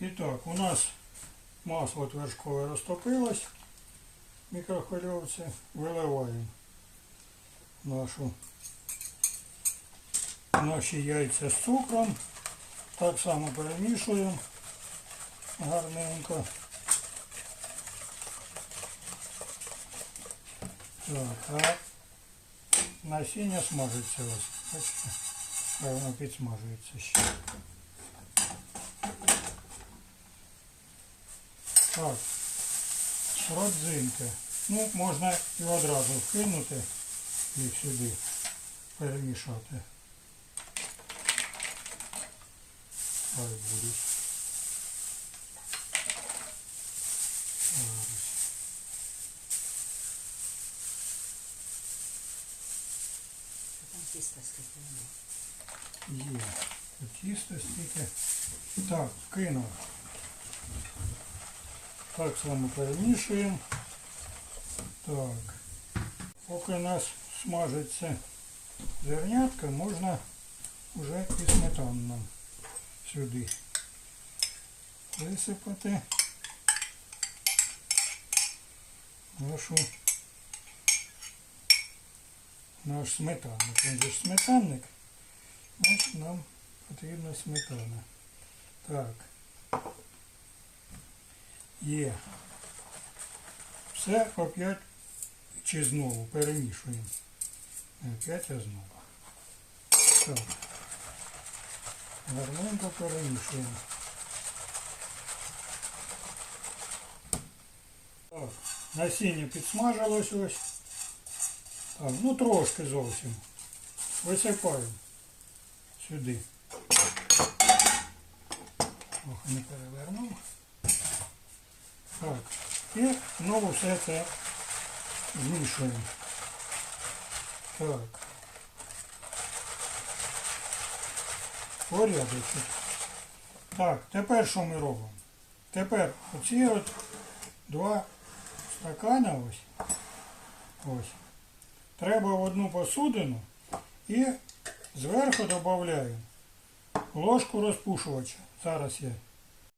І так, у нас масло твердкове розтопилось в мікрохвильовці. Виливаємо нашу, наші яйця з цукром. Так само перемішуємо гарненько. Так, а насіння смажиться ось. Бачите? Воно підсмажується ще. Так, родзинки. Ну, можна і одразу вкинути їх сюди, перемішати. Хай будуть. Тісто скільки воно. Є. Тісто стільки. Так, кинув. Так само перемішуємо. Так. Поки у нас смажиться зернятка, можна вже і сметану нам сюди висипати нашу наш сметанник. Він же сметанник. Значить нам потрібна сметана. Так. Є. Все опять чи знову перемішуємо. Опять, знову. Так. Гарненько перемішуємо. Так. Насіння підсмажилось ось. Так, ну трошки зовсім. Висипаємо сюди. Ох, не перевернув. Так. І знову все це змішуємо. Так. Порядочок. Так, тепер що ми робимо? Тепер оці от два стакана ось. Ось. Треба в одну посудину і зверху додаємо ложку розпушувача. Зараз я